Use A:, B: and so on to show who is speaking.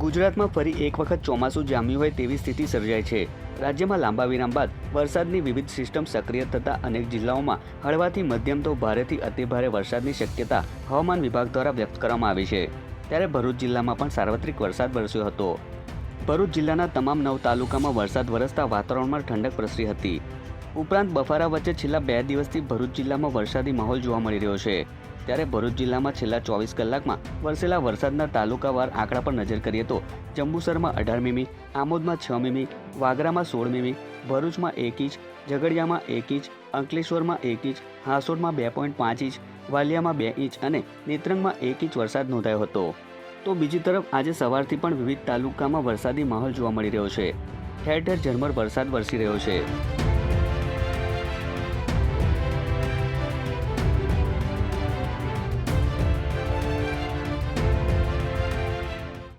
A: ગુજરાતમાં ફરી એક વખત ચોમાસું જામ્યું હોય તેવી સ્થિતિ સર્જાઈ છે. રાજ્યમાં લાંબા વિરામ બાદ વરસાદની વિવિધ સિસ્ટમ સક્રિય થતાં અનેક જિલ્લાઓમાં હળવાથી મધ્યમ તો ભારેથી અતિભારે વરસાદની શક્યતા હવામાન વિભાગ દ્વારા વ્યક્ત કરવામાં આવી છે. ત્યારે ભરૂચ જિલ્લામાં પણ સાર્વત્રિક વરસાદ વરસ્યો હતો. ભરૂચ જિલ્લાના તમામ નવ તાલુકામાં વરસાદ વરસતા વાતાવરણમાં ઠંડક પ્રસરી હતી. ઉપરાંત બફારા વચ્ચે છેલ્લા બે દિવસથી ભરૂચ જિલ્લામાં વરસાદી માહોલ જોવા મળી રહ્યો છે. ત્યારે ભરૂચ જિલ્લામાં છેલ્લા ચોવીસ કલાકમાં વરસેલા વરસાદના તાલુકાવાર આંકડા પર નજર કરીએ તો જંબુસરમાં અઢાર મીમી, આમોદમાં છ મીમી, વાગરામાં સોળ મીમી, ભરૂચમાં એક ઇંચ, ઝઘડિયામાં એક ઇંચ, અંકલેશ્વરમાં એક ઇંચ હાસોડમાં બે પોઈન્ટ પાંચ ઇંચ, વાલિયામાં બે ઇંચ અને નેત્રંગમાં એક ઇંચ વરસાદ નોંધાયો હતો. તો બીજી તરફ આજે સવારથી પણ વિવિધ તાલુકામાં વરસાદી માહોલ જોવા મળી રહ્યો છે. ઠેર ઠેર ઝરમર વરસાદ વરસી રહ્યો છે.